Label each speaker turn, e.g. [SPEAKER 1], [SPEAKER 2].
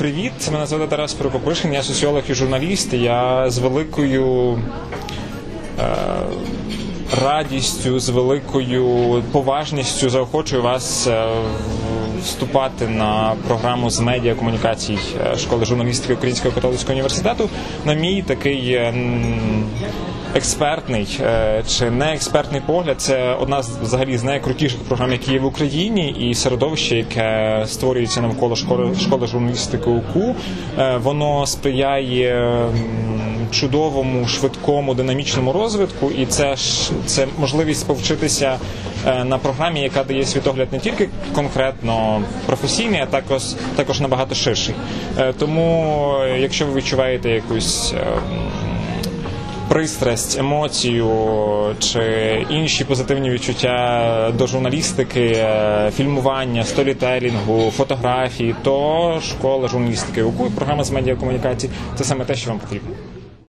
[SPEAKER 1] Привіт, мене звати Тарас Прокопишин, я соціолог і журналіст. Я з великою е, радістю, з великою поважністю заохочую вас е, вступати на програму з медіакомунікацій е, школи журналістики Українського католицького університету. На мій такий. Експертний е, чи не експертний погляд це одна з взагалі з найкрутіших програм, які є в Україні, і середовище, яке створюється навколо школи школи журналістики УКУ, е, воно сприяє чудовому, швидкому, динамічному розвитку, і це ж це можливість повчитися е, на програмі, яка дає світогляд не тільки конкретно професійний, а також також набагато ширший. Тому, якщо ви відчуваєте якусь пристрасть, емоцію чи інші позитивні відчуття до журналістики, е, фільмування, сторітелінгу, фотографії, то школа журналістики УКУ і програма з медіакомунікації це саме те, що вам потрібно.